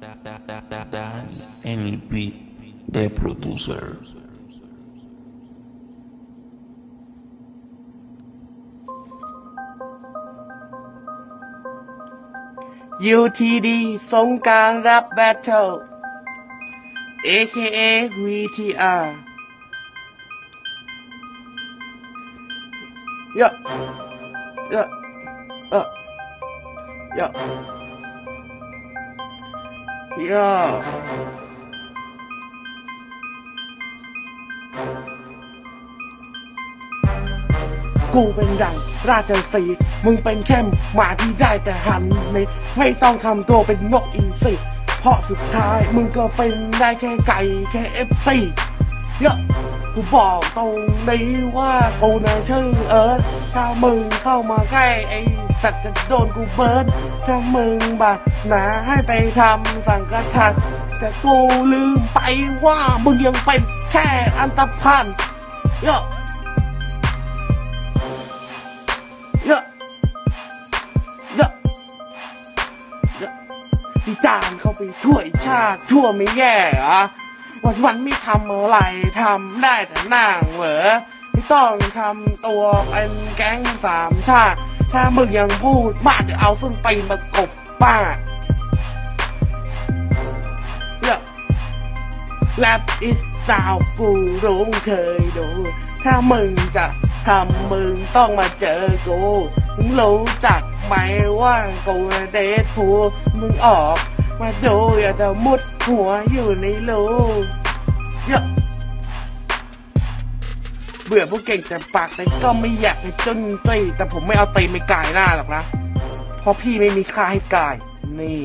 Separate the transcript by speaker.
Speaker 1: Dan el beat de producer.
Speaker 2: UTD สงกรารรับแบทเทิล AKA VTR เยอะเยอะเออเยอะเยอะกูเป็นดังราชสีมึงเป็นแค่หมาที่ได้แต่หันไม่ไม่ต้องทำตัวเป็นนกอินทรีเพราะสุดท้ายมึงก็เป็นได้แค่ไก่แค่เอฟซีเยอะ กูบอกตรงนี้ว่ากูน่ะชื่อเอิร์ธถ้ามึงเข้ามาใกล้ไอ้สัตว์จะโดนกูเบิร์นถ้ามึงบาดหนาให้ไปทำสังกัดแต่กูลืมไปว่ามึงยังเป็นแค่อันตพันเยอะเยอะเยอะเยอะวิจารณ์เข้าไปช่วยชาติชั่วไม่แย่เหรอ วันวันไม่ทำอะไรทำได้แต่นั่งเหรอไม่ต้องทำตัวเป็นแก๊งสามชาติ ถ้ามึงยังพูดมากจะเอาส้นตีนมากบป้าเยอะแรปอิสสาวกูรู้เคยดู ถ้ามึงจะทำมึงต้องมาเจอกู มึงรู้จักไหมว่ากูเดทพูมึงออก มาดูอย่าจะมุดหัวอยู่ในรูเยอะเบื่อพวกเก่งแต่ปากแต่ก็ไม่อยากให้จนตีแต่ผมไม่เอาตีไม่กายหน้าหรอกนะ เพราะพี่ไม่มีค่าให้กาย นี่